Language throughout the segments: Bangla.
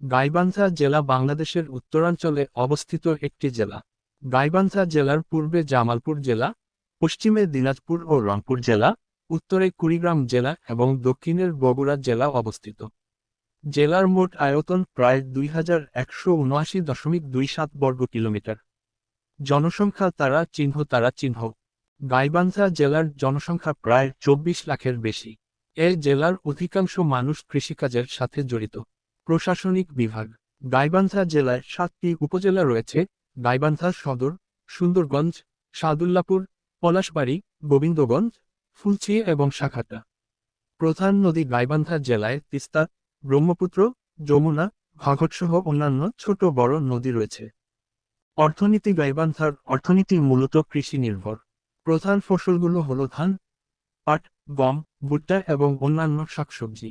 গাইবান্ধা জেলা বাংলাদেশের উত্তরাঞ্চলে অবস্থিত একটি জেলা। গাইবান্ধা জেলার পূর্বে জামালপুর জেলা, পশ্চিমে দিনাজপুর ও রংপুর জেলা, উত্তরে কুড়িগ্রাম জেলা এবং দক্ষিণের বগুড়া জেলা অবস্থিত। জেলার মোট আয়তন প্রায় দুই হাজার একশো উনআশি দশমিক দুই সাত বর্গ কিলোমিটার। জনসংখ্যা তারা চিহ্ন তারা চিহ্ন। গাইবান্ধা জেলার জনসংখ্যা প্রায় চব্বিশ লাখের বেশি। এ জেলার অধিকাংশ মানুষ কৃষিকাজের সাথে জড়িত। প্রশাসনিক বিভাগ, গাইবান্ধা জেলায় সাতটি উপজেলা রয়েছে, গাইবান্ধা সদর, সুন্দরগঞ্জ, সাদুল্লাপুর, পলাশবাড়ি, গোবিন্দগঞ্জ, ফুলচি এবং শাখাটা। প্রধান নদী গাইবান্ধা জেলায় তিস্তা, ব্রহ্মপুত্র, যমুনা ঘাঘটসহ অন্যান্য ছোট বড় নদী রয়েছে। অর্থনীতি গাইবান্ধার অর্থনীতি মূলত কৃষি নির্ভর। প্রধান ফসলগুলো হল ধান, পাট, গম, ভুট্টা এবং অন্যান্য শাকসবজি।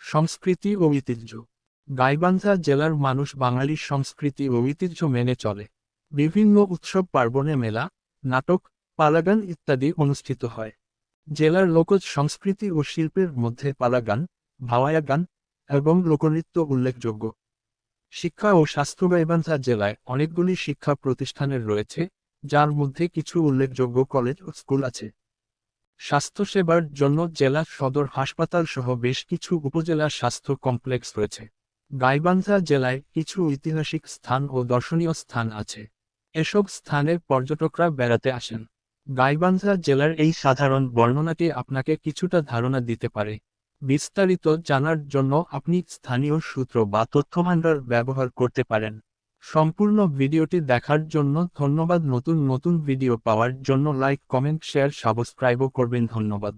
সংস্কৃতি ও ঐতিহ্য। গাইবান্ধা জেলার মানুষ বাঙালির সংস্কৃতি ও ঐতিহ্য মেনে চলে। বিভিন্ন উৎসব, পার্বণে মেলা, নাটক, পালাগান ইত্যাদি অনুষ্ঠিত হয়। জেলার লোকজ সংস্কৃতি ও শিল্পের মধ্যে পালাগান ভাওয়ায়া গান এবং লোকনৃত্য উল্লেখযোগ্য। শিক্ষা ও স্বাস্থ্য গাইবান্ধা জেলায় অনেকগুলি শিক্ষা প্রতিষ্ঠানের রয়েছে, যার মধ্যে কিছু উল্লেখযোগ্য কলেজ ও স্কুল আছে। স্বাস্থ্যসেবার জন্য জেলা সদর হাসপাতাল সহ বেশ কিছু উপজেলা স্বাস্থ্য কমপ্লেক্স রয়েছে। গাইবান্ধা জেলায় কিছু ঐতিহাসিক স্থান ও দর্শনীয় স্থান আছে। এসব স্থানে পর্যটকরা বেড়াতে আসেন। গাইবান্ধা জেলার এই সাধারণ বর্ণনাটি আপনাকে কিছুটা ধারণা দিতে পারে। বিস্তারিত জানার জন্য আপনি স্থানীয় সূত্র বা তথ্যভাণ্ডার ব্যবহার করতে পারেন। সম্পূর্ণ ভিডিওটি দেখার জন্য ধন্যবাদ। নতুন নতুন ভিডিও পাওয়ার জন্য লাইক, কমেন্ট, শেয়ার, সাবস্ক্রাইবও করবেন। ধন্যবাদ।